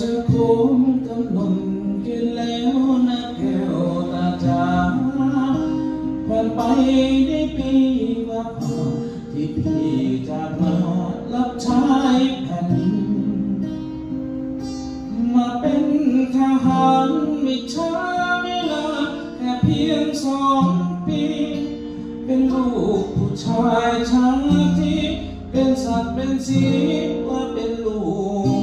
จะคมกำนนกินแล้วนะแก้วตาจ๋าผ่านไปได้ปีกว่าพอที่พี่จากมารับใช้แผ่นดินมาเป็นทหารไม่ช้าไม่ลาแค่เพียงสองปี เป็นลูกผู้ชายชาติเป็นสัตว์เป็นสีว่าเป็นลูก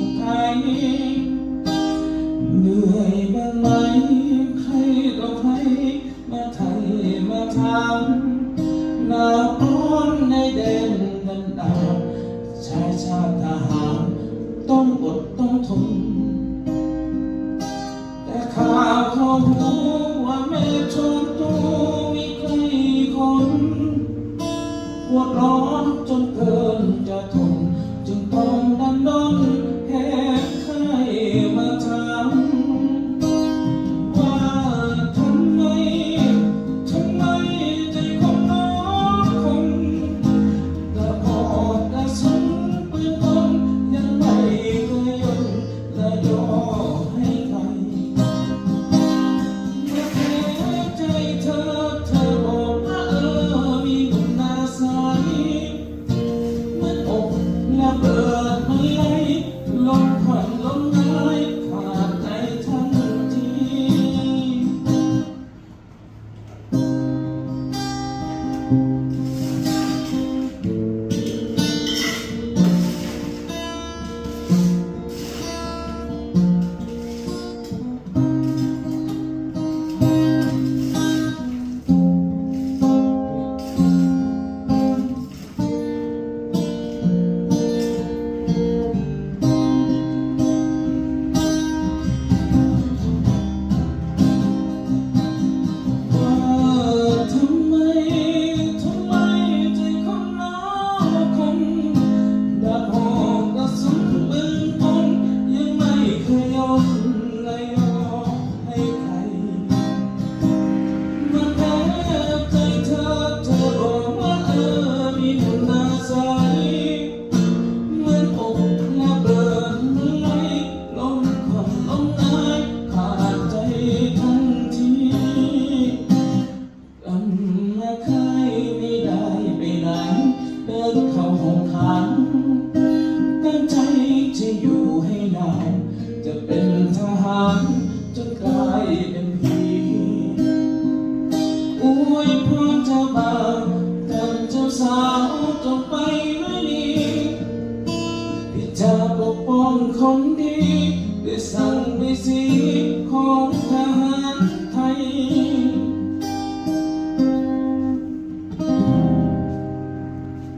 าวเขา ใคยไม่ได้ไปไหน เดินเข้าห้องขังตั้งใจจะอยู่ให้นานจะเป็นทหารจนกลายเป็นผีอุ้ยพรเจ้าบ่าวกันเจ้าสาวจบไปไม่ดีพี่จะปกป้องคน